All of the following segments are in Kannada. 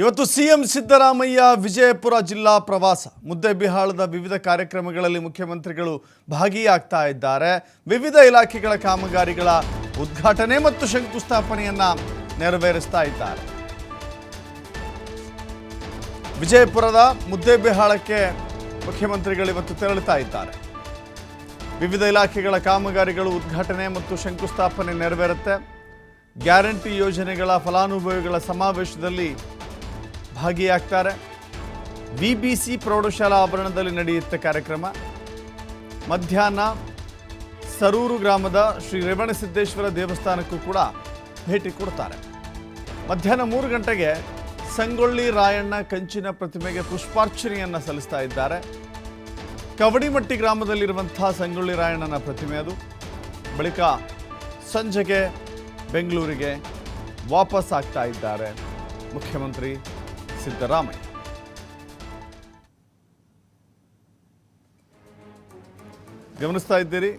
ಇವತ್ತು ಸಿಎಂ ಸಿದ್ದರಾಮಯ್ಯ ವಿಜಯಪುರ ಜಿಲ್ಲಾ ಪ್ರವಾಸ. ಮುದ್ದೆಬಿಹಾಳದ ವಿವಿಧ ಕಾರ್ಯಕ್ರಮಗಳಲ್ಲಿ ಮುಖ್ಯಮಂತ್ರಿಗಳು ಭಾಗಿಯಾಗ್ತಾ ಇದ್ದಾರೆ. ವಿವಿಧ ಇಲಾಖೆಗಳ ಕಾಮಗಾರಿಗಳ ಉದ್ಘಾಟನೆ ಮತ್ತು ಶಂಕುಸ್ಥಾಪನೆಯನ್ನ ನೆರವೇರಿಸ್ತಾ ಇದ್ದಾರೆ. ವಿಜಯಪುರದ ಮುದ್ದೆಬಿಹಾಳಕ್ಕೆ ಮುಖ್ಯಮಂತ್ರಿಗಳು ಇವತ್ತು ತೆರಳುತ್ತಾ ಇದ್ದಾರೆ. ವಿವಿಧ ಇಲಾಖೆಗಳ ಕಾಮಗಾರಿಗಳು ಉದ್ಘಾಟನೆ ಮತ್ತು ಶಂಕುಸ್ಥಾಪನೆ ನೆರವೇರುತ್ತೆ. ಗ್ಯಾರಂಟಿ ಯೋಜನೆಗಳ ಫಲಾನುಭವಿಗಳ ಸಮಾವೇಶದಲ್ಲಿ ಭಾಗಿಯಾಗ್ತಾರೆ ವಿ ಬಿ ಸಿ ಪ್ರೌಢಶಾಲಾ ಆವರಣದಲ್ಲಿ ನಡೆಯುತ್ತೆ ಕಾರ್ಯಕ್ರಮ. ಮಧ್ಯಾಹ್ನ ಸರೂರು ಗ್ರಾಮದ ಶ್ರೀ ರೇವಣಸಿದ್ದೇಶ್ವರ ದೇವಸ್ಥಾನಕ್ಕೂ ಕೂಡ ಭೇಟಿ ಕೊಡ್ತಾರೆ. ಮಧ್ಯಾಹ್ನ ಮೂರು ಗಂಟೆಗೆ ಸಂಗೊಳ್ಳಿ ರಾಯಣ್ಣ ಕಂಚಿನ ಪ್ರತಿಮೆಗೆ ಪುಷ್ಪಾರ್ಚನೆಯನ್ನು ಸಲ್ಲಿಸ್ತಾ ಇದ್ದಾರೆ. ಕವಡಿಮಟ್ಟಿ ಗ್ರಾಮದಲ್ಲಿರುವಂಥ ಸಂಗೊಳ್ಳಿ ರಾಯಣ್ಣನ ಪ್ರತಿಮೆ ಅದು. ಬಳಿಕ ಸಂಜೆಗೆ ಬೆಂಗಳೂರಿಗೆ ವಾಪಸ್ ಆಗ್ತಾ ಇದ್ದಾರೆ ಮುಖ್ಯಮಂತ್ರಿ. ಸಿದ್ದರಾಮಯ್ಯ. ಗಮನಿಸ್ತಾ ಇದ್ದೀರಿ,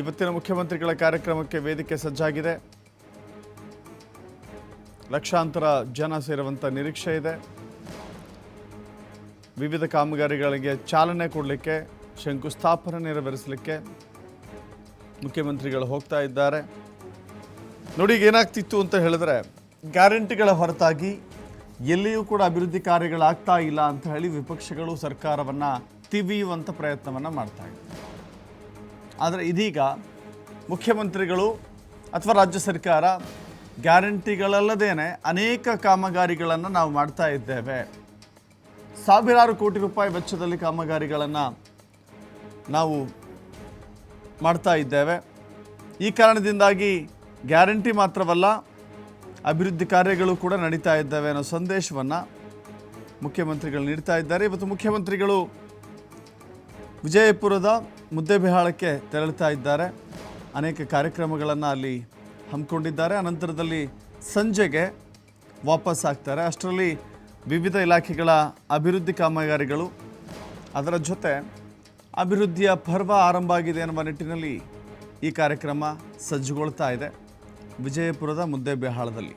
ಇವತ್ತಿನ ಮುಖ್ಯಮಂತ್ರಿಗಳ ಕಾರ್ಯಕ್ರಮಕ್ಕೆ ವೇದಿಕೆ ಸಜ್ಜಾಗಿದೆ. ಲಕ್ಷಾಂತರ ಜನ ಸೇರುವಂಥ ನಿರೀಕ್ಷೆ ಇದೆ. ವಿವಿಧ ಕಾಮಗಾರಿಗಳಿಗೆ ಚಾಲನೆ ಕೊಡಲಿಕ್ಕೆ, ಶಂಕುಸ್ಥಾಪನೆ ನೆರವೇರಿಸಲಿಕ್ಕೆ ಮುಖ್ಯಮಂತ್ರಿಗಳು ಹೋಗ್ತಾ ಇದ್ದಾರೆ. ನೋಡಿ ಏನಾಗ್ತಿತ್ತು ಅಂತ ಹೇಳಿದ್ರೆ, ಗ್ಯಾರಂಟಿಗಳ ಹೊರತಾಗಿ ಎಲ್ಲಿಯೂ ಕೂಡ ಅಭಿವೃದ್ಧಿ ಕಾರ್ಯಗಳಾಗ್ತಾ ಇಲ್ಲ ಅಂತ ಹೇಳಿ ವಿಪಕ್ಷಗಳು ಸರ್ಕಾರವನ್ನು ತಿವಿಯುವಂಥ ಪ್ರಯತ್ನವನ್ನು ಮಾಡ್ತಾ ಇದೆ ಆದರೆ ಇದೀಗ ಮುಖ್ಯಮಂತ್ರಿಗಳು ಅಥವಾ ರಾಜ್ಯ ಸರ್ಕಾರ ಗ್ಯಾರಂಟಿಗಳಲ್ಲದೇನೆ ಅನೇಕ ಕಾಮಗಾರಿಗಳನ್ನು ನಾವು ಮಾಡ್ತಾ ಇದ್ದೇವೆ. ಸಾವಿರಾರು ಕೋಟಿ ರೂಪಾಯಿ ವೆಚ್ಚದಲ್ಲಿ ಕಾಮಗಾರಿಗಳನ್ನು ನಾವು ಮಾಡ್ತಾ ಇದ್ದೇವೆ. ಈ ಕಾರಣದಿಂದಾಗಿ ಗ್ಯಾರಂಟಿ ಮಾತ್ರವಲ್ಲ ಅಭಿವೃದ್ಧಿ ಕಾರ್ಯಗಳು ಕೂಡ ನಡೀತಾ ಇದ್ದಾವೆ ಅನ್ನೋ ಸಂದೇಶವನ್ನು ಮುಖ್ಯಮಂತ್ರಿಗಳು ನೀಡ್ತಾ ಇದ್ದಾರೆ. ಇವತ್ತು ಮುಖ್ಯಮಂತ್ರಿಗಳು ವಿಜಯಪುರದ ಮುದ್ದೆಬಿಹಾಳಕ್ಕೆ ತೆರಳುತ್ತಾ ಇದ್ದಾರೆ. ಅನೇಕ ಕಾರ್ಯಕ್ರಮಗಳನ್ನು ಅಲ್ಲಿ ಹಮ್ಮಿಕೊಂಡಿದ್ದಾರೆ. ಅನಂತರದಲ್ಲಿ ಸಂಜೆಗೆ ವಾಪಸ್ ಆಗ್ತಾರೆ. ಅಷ್ಟರಲ್ಲಿ ವಿವಿಧ ಇಲಾಖೆಗಳ ಅಭಿವೃದ್ಧಿ ಕಾಮಗಾರಿಗಳು, ಅದರ ಜೊತೆ ಅಭಿವೃದ್ಧಿಯ ಪರ್ವ ಆರಂಭ ಆಗಿದೆ ಎನ್ನುವ ನಿಟ್ಟಿನಲ್ಲಿ ಈ ಕಾರ್ಯಕ್ರಮ ಸಜ್ಜುಗೊಳ್ತಾ ಇದೆ ವಿಜಯಪುರದ ಮುದ್ದೆಬಿಹಾಳದಲ್ಲಿ.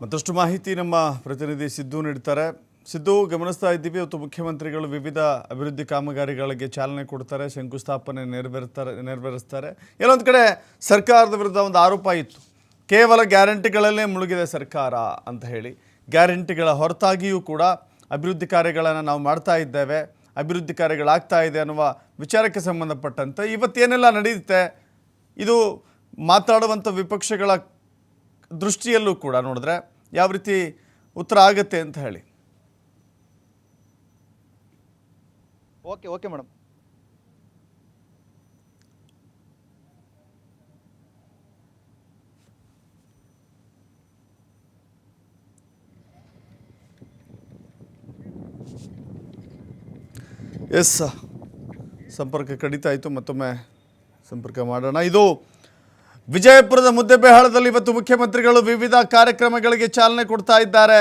ಮತ್ತಷ್ಟು ಮಾಹಿತಿ ನಮ್ಮ ಪ್ರತಿನಿಧಿ ಸಿದ್ದು ನೀಡ್ತಾರೆ. ಸಿದ್ದು, ಗಮನಿಸ್ತಾ ಇದ್ದೀವಿ, ಇವತ್ತು ಮುಖ್ಯಮಂತ್ರಿಗಳು ವಿವಿಧ ಅಭಿವೃದ್ಧಿ ಕಾಮಗಾರಿಗಳಿಗೆ ಚಾಲನೆ ಕೊಡ್ತಾರೆ, ಶಂಕುಸ್ಥಾಪನೆ ನೆರವೇರ್ತಾರೆ, ನೆರವೇರಿಸ್ತಾರೆ. ಏನೊಂದು ಕಡೆ ಸರ್ಕಾರದ ವಿರುದ್ಧ ಒಂದು ಆರೋಪ ಇತ್ತು. ಕೇವಲ ಗ್ಯಾರಂಟಿಗಳಲ್ಲೇ ಮುಳುಗಿದೆ ಸರ್ಕಾರ ಅಂತ ಹೇಳಿ. ಗ್ಯಾರಂಟಿಗಳ ಹೊರತಾಗಿಯೂ ಕೂಡ ಅಭಿವೃದ್ಧಿ ಕಾರ್ಯಗಳನ್ನು ನಾವು ಮಾಡ್ತಾ ಇದ್ದೇವೆ, ಅಭಿವೃದ್ಧಿ ಕಾರ್ಯಗಳಾಗ್ತಾ ಇದೆ ಅನ್ನುವ ವಿಚಾರಕ್ಕೆ ಸಂಬಂಧಪಟ್ಟಂತೆ ಇವತ್ತೇನೆಲ್ಲ ನಡೆಯುತ್ತೆ? ಇದು ಮಾತಾಡುವಂಥ ವಿಪಕ್ಷಗಳ ದೃಷ್ಟಿಯಲ್ಲೂ ಕೂಡ ನೋಡಿದ್ರೆ ಯಾವ ರೀತಿ ಉತ್ತರ ಆಗತ್ತೆ ಅಂತ ಹೇಳಿ. Okay okay madam. ಎಸ್ ಸಂಪರ್ಕ ಕಡಿತ ಆಯಿತು ಮತ್ತೊಮ್ಮೆ ಸಂಪರ್ಕ ಮಾಡೋಣ. ಇದು ವಿಜಯಪುರದ ಮುದ್ದೆಬೇಹಾಳದಲ್ಲಿ ಇವತ್ತು ಮುಖ್ಯಮಂತ್ರಿಗಳು ವಿವಿಧ ಕಾರ್ಯಕ್ರಮಗಳಿಗೆ ಚಾಲನೆ ಕೊಡ್ತಾ ಇದ್ದಾರೆ.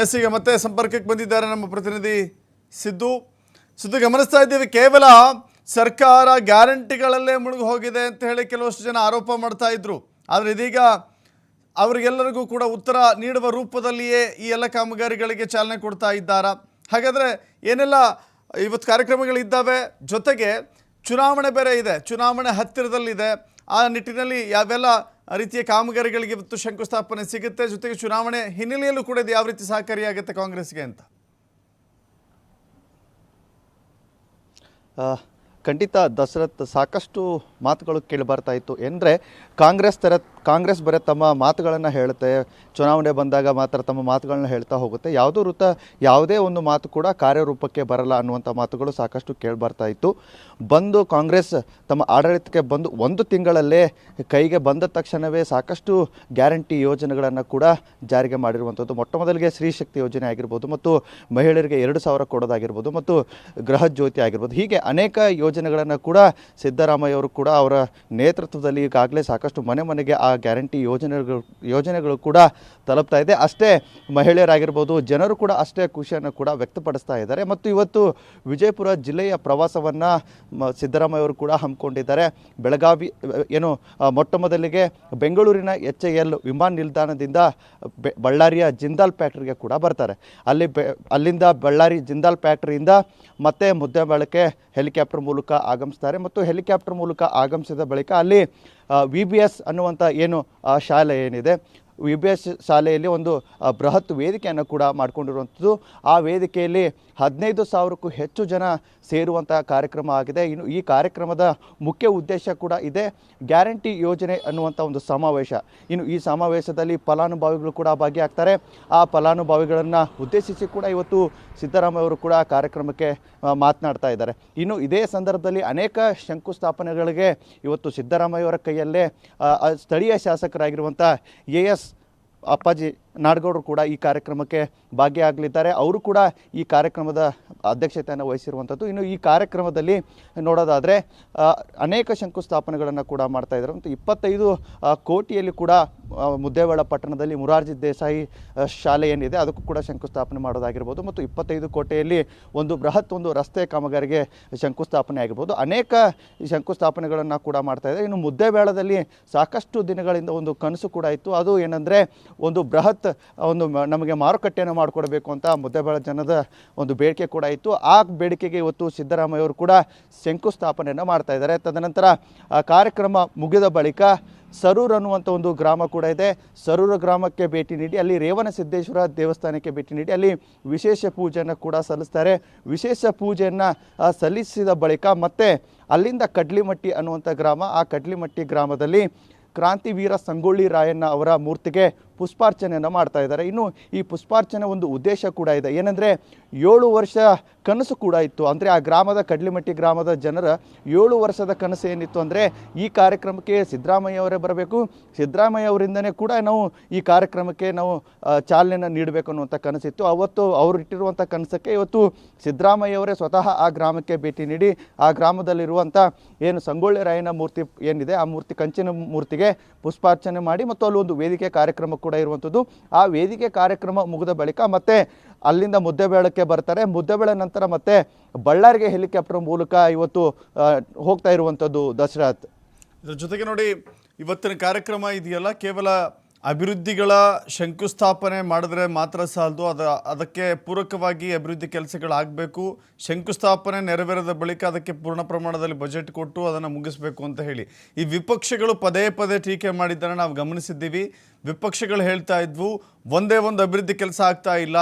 ಎಸ್ ಈಗ ಮತ್ತೆ ಸಂಪರ್ಕಕ್ಕೆ ಬಂದಿದ್ದಾರೆ ನಮ್ಮ ಪ್ರತಿನಿಧಿ ಸಿದ್ದು. ಸಿದ್ದು, ಗಮನಿಸ್ತಾ ಇದ್ದೀವಿ, ಕೇವಲ ಸರ್ಕಾರ ಗ್ಯಾರಂಟಿಗಳಲ್ಲೇ ಮುಳುಗಿ ಹೋಗಿದೆ ಅಂತ ಹೇಳಿ ಕೆಲವಷ್ಟು ಜನ ಆರೋಪ ಮಾಡ್ತಾ ಇದ್ರು. ಆದರೆ ಇದೀಗ ಅವರಿಗೆಲ್ಲರಿಗೂ ಕೂಡ ಉತ್ತರ ನೀಡುವ ರೂಪದಲ್ಲಿಯೇ ಈ ಎಲ್ಲ ಕಾಮಗಾರಿಗಳಿಗೆ ಚಾಲನೆ ಕೊಡ್ತಾ ಇದ್ದಾರಾ? ಹಾಗಾದರೆ ಏನೆಲ್ಲ ಇವತ್ತು ಕಾರ್ಯಕ್ರಮಗಳಿದ್ದಾವೆ? ಜೊತೆಗೆ ಚುನಾವಣೆ ಬೇರೆ ಇದೆ. ಚುನಾವಣೆ ಹತ್ತಿರದಲ್ಲಿದೆ. ಆ ನಿಟ್ಟಿನಲ್ಲಿ ಯಾವೆಲ್ಲ ರೀತಿಯ ಕಾಮಗಾರಿಗಳಿಗೆ ಇವತ್ತು ಶಂಕುಸ್ಥಾಪನೆ ಸಿಗುತ್ತೆ, ಜೊತೆಗೆ ಚುನಾವಣೆ ಹಿನ್ನೆಲೆಯಲ್ಲೂ ಕೂಡ ಇದು ಯಾವ ರೀತಿ ಸಹಕಾರಿಯಾಗುತ್ತೆ ಕಾಂಗ್ರೆಸ್ಗೆ ಅಂತ? ಖಂಡಿತ ದಸರತ್ ಸಾಕಷ್ಟು ಮಾತುಗಳು ಕೇಳಿ ಬರ್ತಾ ಇತ್ತು ಎಂದರೆ ಕಾಂಗ್ರೆಸ್ ತರ ಕಾಂಗ್ರೆಸ್ ಬರೀ ತಮ್ಮ ಮಾತುಗಳನ್ನು ಹೇಳುತ್ತೆ, ಚುನಾವಣೆ ಬಂದಾಗ ಮಾತ್ರ ತಮ್ಮ ಮಾತುಗಳನ್ನ ಹೇಳ್ತಾ ಹೋಗುತ್ತೆ. ಯಾವುದೋ ವೃತ್ತ ಯಾವುದೇ ಒಂದು ಮಾತು ಕೂಡ ಕಾರ್ಯರೂಪಕ್ಕೆ ಬರಲ್ಲ ಅನ್ನುವಂಥ ಮಾತುಗಳು ಸಾಕಷ್ಟು ಕೇಳಿ ಬರ್ತಾ ಇತ್ತು. ಬಂದು ಕಾಂಗ್ರೆಸ್ ತಮ್ಮ ಆಡಳಿತಕ್ಕೆ ಬಂದು ಒಂದು ತಿಂಗಳಲ್ಲೇ ಕೈಗೆ ಬಂದ ತಕ್ಷಣವೇ ಸಾಕಷ್ಟು ಗ್ಯಾರಂಟಿ ಯೋಜನೆಗಳನ್ನು ಕೂಡ ಜಾರಿಗೆ ಮಾಡಿರುವಂಥದ್ದು. ಮೊಟ್ಟ ಮೊದಲಿಗೆ ಸ್ತ್ರೀಶಕ್ತಿ ಯೋಜನೆ ಆಗಿರ್ಬೋದು ಮತ್ತು ಮಹಿಳೆಯರಿಗೆ ಎರಡು ಸಾವಿರ ಕೊಡೋದಾಗಿರ್ಬೋದು ಮತ್ತು ಗೃಹ ಜ್ಯೋತಿ ಆಗಿರ್ಬೋದು. ಹೀಗೆ ಅನೇಕ ಯೋಜನೆಗಳನ್ನು ಕೂಡ ಸಿದ್ದರಾಮಯ್ಯ ಅವರು ಕೂಡ ಅವರ ನೇತೃತ್ವದಲ್ಲಿ ಈಗಾಗಲೇ ಸಾಕಷ್ಟು ಮನೆ ಮನೆಗೆ ಆ ಗ್ಯಾರಂಟಿ ಯೋಜನೆಗಳು ಯೋಜನೆಗಳು ಕೂಡ ತಲುಪ್ತಾ ಇದೆ. ಅಷ್ಟೇ ಮಹಿಳೆಯರಾಗಿರ್ಬೋದು, ಜನರು ಕೂಡ ಅಷ್ಟೇ ಖುಷಿಯನ್ನು ಕೂಡ ವ್ಯಕ್ತಪಡಿಸ್ತಾ ಇದ್ದಾರೆ. ಮತ್ತು ಇವತ್ತು ವಿಜಯಪುರ ಜಿಲ್ಲೆಯ ಪ್ರವಾಸವನ್ನು ಸಿದ್ದರಾಮಯ್ಯ ಅವರು ಕೂಡ ಹಮ್ಮಿಕೊಂಡಿದ್ದಾರೆ. ಬೆಳಗಾವಿ, ಏನು ಮೊಟ್ಟ ಮೊದಲಿಗೆ ಬೆಂಗಳೂರಿನ ಎಚ್ ಐ ಎಲ್ ವಿಮಾನ ನಿಲ್ದಾಣದಿಂದ ಬಳ್ಳಾರಿಯ ಜಿಂದಾಲ್ ಫ್ಯಾಕ್ಟ್ರಿಗೆ ಕೂಡ ಬರ್ತಾರೆ. ಅಲ್ಲಿ ಅಲ್ಲಿಂದ ಬಳ್ಳಾರಿ ಜಿಂದಾಲ್ ಫ್ಯಾಕ್ಟ್ರಿಯಿಂದ ಮತ್ತೆ ಮುದ್ದೇಬಾಳಕ್ಕೆ ಹೆಲಿಕಾಪ್ಟರ್ ಮೂಲಕ ಆಗಮಿಸ್ತಾರೆ. ಮತ್ತು ಹೆಲಿಕಾಪ್ಟರ್ ಮೂಲಕ ಆಗಮಿಸಿದ ಬಳಿಕ ಅಲ್ಲಿ ವಿ ಬಿ ಎಸ್ ಅನ್ನುವಂಥ ಏನು ಶಾಲೆ ಏನಿದೆ ವಿ ಬಿ ಎಸ್ ಶಾಲೆಯಲ್ಲಿ ಒಂದು ಬೃಹತ್ ವೇದಿಕೆಯನ್ನು ಕೂಡ ಮಾಡಿಕೊಂಡಿರುವಂಥದ್ದು. ಆ ವೇದಿಕೆಯಲ್ಲಿ ಹದಿನೈದು ಸಾವಿರಕ್ಕೂ ಹೆಚ್ಚು ಜನ ಸೇರುವಂಥ ಕಾರ್ಯಕ್ರಮ ಆಗಿದೆ. ಇನ್ನು ಈ ಕಾರ್ಯಕ್ರಮದ ಮುಖ್ಯ ಉದ್ದೇಶ ಕೂಡ ಇದೆ. ಗ್ಯಾರಂಟಿ ಯೋಜನೆ ಅನ್ನುವಂಥ ಒಂದು ಸಮಾವೇಶ. ಇನ್ನು ಈ ಸಮಾವೇಶದಲ್ಲಿ ಫಲಾನುಭವಿಗಳು ಕೂಡ ಭಾಗಿಯಾಗ್ತಾರೆ. ಆ ಫಲಾನುಭವಿಗಳನ್ನು ಉದ್ದೇಶಿಸಿ ಕೂಡ ಇವತ್ತು ಸಿದ್ದರಾಮಯ್ಯ ಅವರು ಕೂಡ ಕಾರ್ಯಕ್ರಮಕ್ಕೆ ಮಾತನಾಡ್ತಾ ಇದ್ದಾರೆ. ಇನ್ನು ಇದೇ ಸಂದರ್ಭದಲ್ಲಿ ಅನೇಕ ಶಂಕುಸ್ಥಾಪನೆಗಳಿಗೆ ಇವತ್ತು ಸಿದ್ದರಾಮಯ್ಯವರ ಕೈಯಲ್ಲೇ ಸ್ಥಳೀಯ ಶಾಸಕರಾಗಿರುವಂಥ ಎ ಎಸ್ आप जी ನಾಡಗೌಡರು ಕೂಡ ಈ ಕಾರ್ಯಕ್ರಮಕ್ಕೆ ಭಾಗಿಯಾಗಲಿದ್ದಾರೆ. ಅವರು ಕೂಡ ಈ ಕಾರ್ಯಕ್ರಮದ ಅಧ್ಯಕ್ಷತೆಯನ್ನು ವಹಿಸಿರುವಂಥದ್ದು ಇನ್ನು ಈ ಕಾರ್ಯಕ್ರಮದಲ್ಲಿ ನೋಡೋದಾದರೆ ಅನೇಕ ಶಂಕುಸ್ಥಾಪನೆಗಳನ್ನು ಕೂಡ ಮಾಡ್ತಾ ಇದ್ದಾರೆ. ಮತ್ತು ಇಪ್ಪತ್ತೈದು ಕೋಟಿಯಲ್ಲಿ ಕೂಡ ಮುದ್ದೇವಾಡ ಪಟ್ಟಣದಲ್ಲಿ ಮುರಾರ್ಜಿ ದೇಸಾಯಿ ಶಾಲೆ ಏನಿದೆ, ಅದಕ್ಕೂ ಕೂಡ ಶಂಕುಸ್ಥಾಪನೆ ಮಾಡೋದಾಗಿರ್ಬೋದು. ಮತ್ತು ಇಪ್ಪತ್ತೈದು ಕೋಟೆಯಲ್ಲಿ ಒಂದು ಬೃಹತ್ ಒಂದು ರಸ್ತೆ ಕಾಮಗಾರಿಗೆ ಶಂಕುಸ್ಥಾಪನೆ ಆಗಿರ್ಬೋದು. ಅನೇಕ ಶಂಕುಸ್ಥಾಪನೆಗಳನ್ನು ಕೂಡ ಮಾಡ್ತಾ ಇದೆ ಇನ್ನು ಮುದ್ದೇಬೇಳದಲ್ಲಿ ಸಾಕಷ್ಟು ದಿನಗಳಿಂದ ಒಂದು ಕನಸು ಕೂಡ ಇತ್ತು. ಅದು ಏನಂದರೆ, ಒಂದು ಬೃಹತ್ ಒಂದು ಮ- ನಮಗೆ ಮಾರುಕಟ್ಟೆಯನ್ನು ಮಾಡಿಕೊಡಬೇಕು ಅಂತ ಮುದ್ದೆಬಳ ಜನದ ಒಂದು ಬೇಡಿಕೆ ಕೂಡ ಇತ್ತು. ಆ ಬೇಡಿಕೆಗೆ ಇವತ್ತು ಸಿದ್ದರಾಮಯ್ಯ ಅವರು ಕೂಡ ಶಂಕುಸ್ಥಾಪನೆಯನ್ನು ಮಾಡ್ತಾ ಇದ್ದಾರೆ. ತದನಂತರ, ಆ ಕಾರ್ಯಕ್ರಮ ಮುಗಿದ ಬಳಿಕ ಸರೂರ್ ಅನ್ನುವಂಥ ಒಂದು ಗ್ರಾಮ ಕೂಡ ಇದೆ. ಸರೂರ ಗ್ರಾಮಕ್ಕೆ ಭೇಟಿ ನೀಡಿ, ಅಲ್ಲಿ ರೇವಣ ಸಿದ್ದೇಶ್ವರ ದೇವಸ್ಥಾನಕ್ಕೆ ಭೇಟಿ ನೀಡಿ, ಅಲ್ಲಿ ವಿಶೇಷ ಪೂಜೆಯನ್ನು ಕೂಡ ಸಲ್ಲಿಸ್ತಾರೆ. ವಿಶೇಷ ಪೂಜೆಯನ್ನು ಸಲ್ಲಿಸಿದ ಬಳಿಕ ಮತ್ತೆ ಅಲ್ಲಿಂದ ಕಡ್ಲಿಮಟ್ಟಿ ಅನ್ನುವಂಥ ಗ್ರಾಮ, ಆ ಕಡ್ಲಿಮಟ್ಟಿ ಗ್ರಾಮದಲ್ಲಿ ಕ್ರಾಂತಿವೀರ ಸಂಗೊಳ್ಳಿ ರಾಯಣ್ಣ ಅವರ ಮೂರ್ತಿಗೆ ಪುಷ್ಪಾರ್ಚನೆಯನ್ನು ಮಾಡ್ತಾ ಇದ್ದಾರೆ. ಇನ್ನು ಈ ಪುಷ್ಪಾರ್ಚನೆ ಒಂದು ಉದ್ದೇಶ ಕೂಡ ಇದೆ. ಏನಂದರೆ ಏಳು ವರ್ಷ ಕನಸು ಕೂಡ ಇತ್ತು. ಅಂದರೆ ಆ ಗ್ರಾಮದ ಕಡ್ಲಿಮಟ್ಟಿ ಗ್ರಾಮದ ಜನರ ಏಳು ವರ್ಷದ ಕನಸು ಏನಿತ್ತು ಅಂದರೆ ಈ ಕಾರ್ಯಕ್ರಮಕ್ಕೆ ಸಿದ್ದರಾಮಯ್ಯ ಅವರೇ ಬರಬೇಕು. ಸಿದ್ದರಾಮಯ್ಯ ಅವರಿಂದನೇ ಕೂಡ ನಾವು ಈ ಕಾರ್ಯಕ್ರಮಕ್ಕೆ ನಾವು ಚಾಲನೆಯನ್ನು ನೀಡಬೇಕು ಅನ್ನುವಂಥ ಕನಸಿತ್ತು. ಅವತ್ತು ಅವರು ಇಟ್ಟಿರುವಂಥ ಕನಸಕ್ಕೆ ಇವತ್ತು ಸಿದ್ದರಾಮಯ್ಯ ಅವರೇ ಸ್ವತಃ ಆ ಗ್ರಾಮಕ್ಕೆ ಭೇಟಿ ನೀಡಿ, ಆ ಗ್ರಾಮದಲ್ಲಿರುವಂಥ ಏನು ಸಂಗೊಳ್ಳಿ ರಾಯನ ಮೂರ್ತಿ ಏನಿದೆ, ಆ ಮೂರ್ತಿ ಕಂಚಿನ ಮೂರ್ತಿಗೆ ಪುಷ್ಪಾರ್ಚನೆ ಮಾಡಿ ಮತ್ತು ಅಲ್ಲಿ ಒಂದು ವೇದಿಕೆ ಕಾರ್ಯಕ್ರಮ ಕೂಡ ಇರುವಂಥದ್ದು. ಆ ವೇದಿಕೆ ಕಾರ್ಯಕ್ರಮ ಮುಗಿದ ಬಳಿಕ ಮತ್ತೆ ಅಲ್ಲಿಂದ ಮುದ್ದೆಬೇಳಕ್ಕೆ ಬರ್ತಾರೆ. ಮುದ್ದೆಬೇಳೆ ನಂತರ ಮತ್ತೆ ಬಳ್ಳಾರಿಗೆ ಹೆಲಿಕಾಪ್ಟರ್ ಮೂಲಕ ಇವತ್ತು ಹೋಗ್ತಾ ಇರುವಂಥದ್ದು ದಸರಾತ್. ಇದರ ಜೊತೆಗೆ ನೋಡಿ, ಇವತ್ತಿನ ಕಾರ್ಯಕ್ರಮ ಇದೆಯಲ್ಲ, ಕೇವಲ ಅಭಿವೃದ್ಧಿಗಳ ಶಂಕುಸ್ಥಾಪನೆ ಮಾಡಿದ್ರೆ ಮಾತ್ರ ಸಾಲದು. ಅದ, ಅದಕ್ಕೆ ಪೂರಕವಾಗಿ ಅಭಿವೃದ್ಧಿ ಕೆಲಸಗಳಾಗಬೇಕು. ಶಂಕುಸ್ಥಾಪನೆ ನೆರವೇರದ ಬಳಿಕ ಅದಕ್ಕೆ ಪೂರ್ಣ ಪ್ರಮಾಣದಲ್ಲಿ ಬಜೆಟ್ ಕೊಟ್ಟು ಅದನ್ನು ಮುಗಿಸಬೇಕು ಅಂತ ಹೇಳಿ. ಈ ವಿಪಕ್ಷಗಳು ಪದೇ ಪದೇ ಟೀಕೆ ಮಾಡಿದ್ದನ್ನು ನಾವು ಗಮನಿಸಿದ್ದೀವಿ. ವಿಪಕ್ಷಗಳು ಹೇಳ್ತಾ ಇದ್ವು, ಒಂದೇ ಒಂದು ಅಭಿವೃದ್ಧಿ ಕೆಲಸ ಆಗ್ತಾ ಇಲ್ಲ,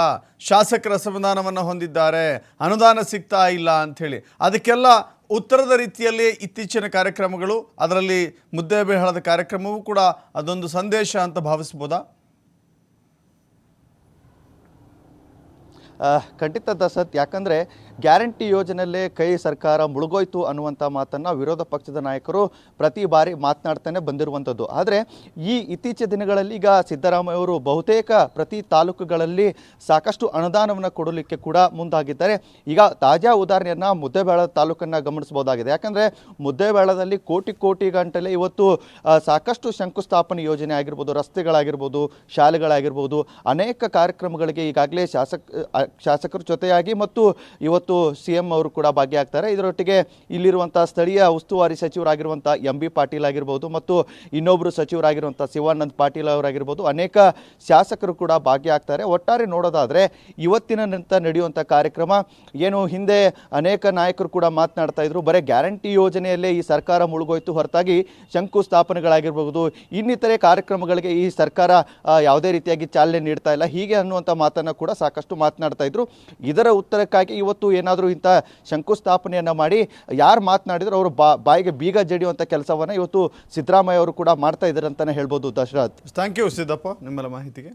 ಶಾಸಕರ ಅಸಮಾಧಾನವನ್ನು ಹೊಂದಿದ್ದಾರೆ, ಅನುದಾನ ಸಿಗ್ತಾ ಇಲ್ಲ ಅಂಥೇಳಿ. ಅದಕ್ಕೆಲ್ಲ ಉತ್ತರದ ರೀತಿಯಲ್ಲಿ ಇತ್ತೀಚಿನ ಕಾರ್ಯಕ್ರಮಗಳು, ಅದರಲ್ಲಿ ಮುದ್ದೇಬೇಹಳದ ಕಾರ್ಯಕ್ರಮವೂ ಕೂಡ ಅದೊಂದು ಸಂದೇಶ ಅಂತ ಭಾವಿಸ್ಬೋದಾ? ಖಂಡಿತ ದಸತ್ ಯಾಕಂದರೆ ಗ್ಯಾರಂಟಿ ಯೋಜನೆಯಲ್ಲೇ ಕೈ ಸರ್ಕಾರ ಮುಳುಗೋಯ್ತು ಅನ್ನುವಂಥ ಮಾತನ್ನು ವಿರೋಧ ಪಕ್ಷದ ನಾಯಕರು ಪ್ರತಿ ಬಾರಿ ಮಾತನಾಡ್ತಾನೆ ಬಂದಿರುವಂಥದ್ದು. ಆದರೆ ಈ ಇತ್ತೀಚಿನ ದಿನಗಳಲ್ಲಿ ಈಗ ಸಿದ್ದರಾಮಯ್ಯ ಅವರು ಬಹುತೇಕ ಪ್ರತಿ ತಾಲೂಕುಗಳಲ್ಲಿ ಸಾಕಷ್ಟು ಅನುದಾನವನ್ನು ಕೊಡಲಿಕ್ಕೆ ಕೂಡ ಮುಂದಾಗಿದ್ದಾರೆ. ಈಗ ತಾಜಾ ಉದಾಹರಣೆಯನ್ನು ಮುದ್ದೇಬೇಳ ತಾಲೂಕನ್ನು ಗಮನಿಸಬಹುದಾಗಿದೆ. ಯಾಕಂದರೆ ಮುದ್ದೇಬೇಳದಲ್ಲಿ ಕೋಟಿ ಕೋಟಿ ಗಂಟಲೆ ಇವತ್ತು ಸಾಕಷ್ಟು ಶಂಕುಸ್ಥಾಪನೆ ಯೋಜನೆ ಆಗಿರ್ಬೋದು, ರಸ್ತೆಗಳಾಗಿರ್ಬೋದು, ಶಾಲೆಗಳಾಗಿರ್ಬೋದು, ಅನೇಕ ಕಾರ್ಯಕ್ರಮಗಳಿಗೆ ಈಗಾಗಲೇ ಶಾಸಕ ಶಾಸಕರ ಜೊತೆಯಾಗಿ ಮತ್ತು ಇವತ್ತು ಇವತ್ತು ಸಿ ಎಂ ಅವರು ಕೂಡ ಭಾಗಿಯಾಗ್ತಾರೆ. ಇದರೊಟ್ಟಿಗೆ ಇಲ್ಲಿರುವಂಥ ಸ್ಥಳೀಯ ಉಸ್ತುವಾರಿ ಸಚಿವರಾಗಿರುವಂಥ ಎಂ ಬಿ ಪಾಟೀಲ್ ಆಗಿರ್ಬೋದು ಮತ್ತು ಇನ್ನೊಬ್ಬರು ಸಚಿವರಾಗಿರುವಂಥ ಶಿವಾನಂದ್ ಪಾಟೀಲ್ ಅವರಾಗಿರ್ಬೋದು ಅನೇಕ ಶಾಸಕರು ಕೂಡ ಭಾಗಿಯಾಗ್ತಾರೆ. ಒಟ್ಟಾರೆ ನೋಡೋದಾದರೆ ಇವತ್ತಿನ ನಂತರ ನಡೆಯುವಂಥ ಕಾರ್ಯಕ್ರಮ ಏನು ಹಿಂದೆ ಅನೇಕ ನಾಯಕರು ಕೂಡ ಮಾತನಾಡ್ತಾ ಇದ್ರು. ಬರೀ ಗ್ಯಾರಂಟಿ ಯೋಜನೆಯಲ್ಲೇ ಈ ಸರ್ಕಾರ ಮುಳುಗೋಯ್ತು. ಹೊರತಾಗಿ ಶಂಕುಸ್ಥಾಪನೆಗಳಾಗಿರ್ಬೋದು ಇನ್ನಿತರೆ ಕಾರ್ಯಕ್ರಮಗಳಿಗೆ ಈ ಸರ್ಕಾರ ಯಾವುದೇ ರೀತಿಯಾಗಿ ಚಾಲನೆ ನೀಡ್ತಾ ಇಲ್ಲ. ಹೀಗೆ ಅನ್ನುವಂಥ ಮಾತನ್ನು ಕೂಡ ಸಾಕಷ್ಟು ಮಾತನಾಡ್ತಾ ಇದ್ರು. ಇದರ ಉತ್ತರಕ್ಕಾಗಿ ಇವತ್ತು ಏನಾದರೂ ಇಂಥ ಶಂಕುಸ್ಥಾಪನೆಯನ್ನು ಮಾಡಿ, ಯಾರು ಮಾತನಾಡಿದ್ರು ಅವರು ಬಾ, ಬಾಯಿಗೆ ಬೀಗ ಜಡಿಯುವಂಥ ಕೆಲಸವನ್ನು ಇವತ್ತು ಸಿದ್ದರಾಮಯ್ಯ ಅವರು ಕೂಡ ಮಾಡ್ತಾ ಇದ್ದಾರೆ ಅಂತಲೇ ಹೇಳ್ಬೋದು ದಶರಥ್. ಥ್ಯಾಂಕ್ ಯು ಸಿದ್ದಪ್ಪ, ನಿಮ್ಮೆಲ್ಲ ಮಾಹಿತಿಗೆ.